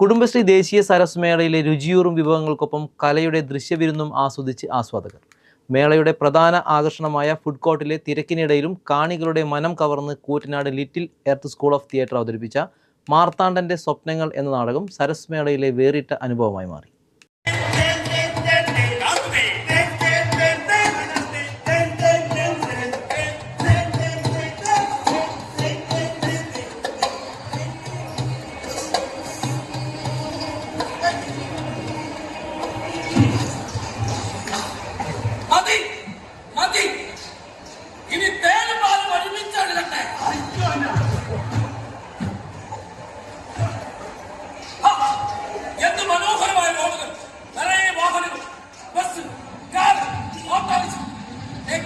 കുടുംബശ്രീ ദേശീയ സരസ് മേളയിലെ രുചിയൂറും വിഭവങ്ങൾക്കൊപ്പം കലയുടെ ദൃശ്യവിരുന്നും ആസ്വദിച്ച് ആസ്വാദകർ. മേളയുടെ പ്രധാന ആകർഷണമായ ഫുഡ് കോർട്ടിലെ തിരക്കിനിടയിലും കാണികളുടെ മനം കവർന്ന് Koottanad little earth school of theatre അവതരിപ്പിച്ച മാർത്താണ്ഡന്റെ സ്വപ്നങ്ങൾ എന്ന നാടകം സരസ് മേളയിലെ വേറിട്ട അനുഭവമായി മാറി. മതി മതി. ഇനി തേനും പാലും ഒരുമിച്ചാണ് കണ്ടേ എന്ത് മനോഹരമായ റോഡുകൾ നിറയെ വാഹനങ്ങൾ. ബസ് കാർ ഓട്ടോറിക്ഷ ഏ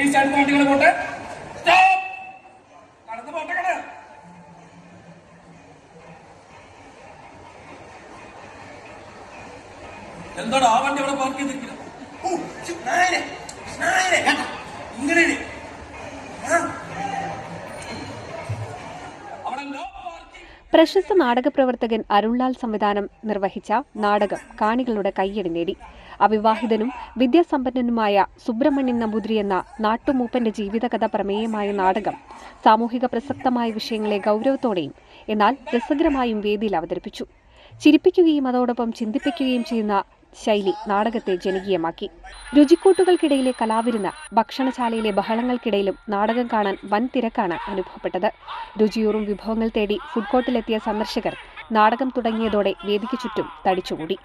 ഈ സൈഡ് വണ്ടികൾ പോട്ടെ. കടന്ന് പോട്ടെ എന്താണ് ആ വണ്ടി അവിടെ പാർക്ക് ചെയ്തിരിക്കുന്നത് പ്രശസ്ത നാടക പ്രവർത്തകൻ അരുൺലാൽ സംവിധാനം നിർവഹിച്ച നാടകം കാണികളുടെ കയ്യടി നേടി. അവിവാഹിതനും വിദ്യാസമ്പന്നനുമായ സുബ്രഹ്മണ്യൻ നമ്പൂതിരി എന്ന നാട്ടുമൂപ്പന്റെ ജീവിതകഥ പ്രമേയമായ നാടകം സാമൂഹിക പ്രസക്തമായ വിഷയങ്ങളെ ഗൗരവത്തോടെയും എന്നാൽ രസകരമായും വേദിയിൽ അവതരിപ്പിച്ചു. ചിരിപ്പിക്കുകയും അതോടൊപ്പം ചിന്തിപ്പിക്കുകയും ചെയ്യുന്ന ശൈലി നാടകത്തെ ജനകീയമാക്കി. രുചിക്കൂട്ടുകൾക്കിടയിലെ കലാവിരുന്ന് ഭക്ഷണശാലയിലെ ബഹളങ്ങൾക്കിടയിലും നാടകം കാണാൻ വൻ തിരക്കാണ് അനുഭവപ്പെട്ടത്. രുചിയൂറും വിഭവങ്ങൾ തേടി ഫുഡ് കോർട്ടിലെത്തിയ സന്ദർശകർ നാടകം തുടങ്ങിയതോടെ വേദിക്ക് ചുറ്റും തടിച്ചുകൂടി.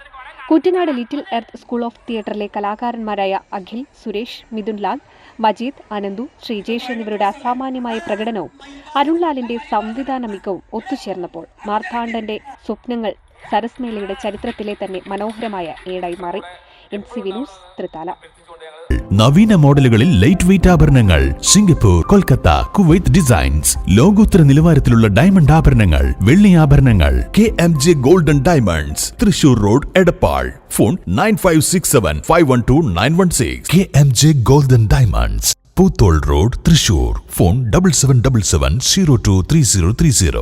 Kuttanad little earth school of തിയേറ്ററിലെ കലാകാരന്മാരായ അഖിൽ സുരേഷ് മിഥുൻലാൽ മജീദ് അനന്തു ശ്രീജേഷ് എന്നിവരുടെ അസാമാന്യമായ പ്രകടനവും അരുൺലാലിന്റെ സംവിധാന മികവും ഒത്തുചേർന്നപ്പോൾ മാർത്താണ്ഡന്റെ സ്വപ്നങ്ങൾ സരസ്മേളയുടെ ചരിത്രത്തിലെ തന്നെ മനോഹരമായ ഏടായി മാറി. എൻ സി വിനൂസ് ത്രിതാല നവീന മോഡലുകളിൽ ലൈറ്റ് വെയിറ്റ് ആഭരണങ്ങൾ. സിംഗപ്പൂർ കൊൽക്കത്ത കുവൈത്ത് ഡിസൈൻസ് ലോകോത്തര നിലവാരത്തിലുള്ള ഡയമണ്ട് ആഭരണങ്ങൾ. വെള്ളി ആഭരണങ്ങൾ. K M J golden diamonds Thrissur road Edappal. Phone nine five six seven five one two nine one six. K M J golden diamonds Poothole road Thrissur. Phone double seven double seven zero two three zero three zero.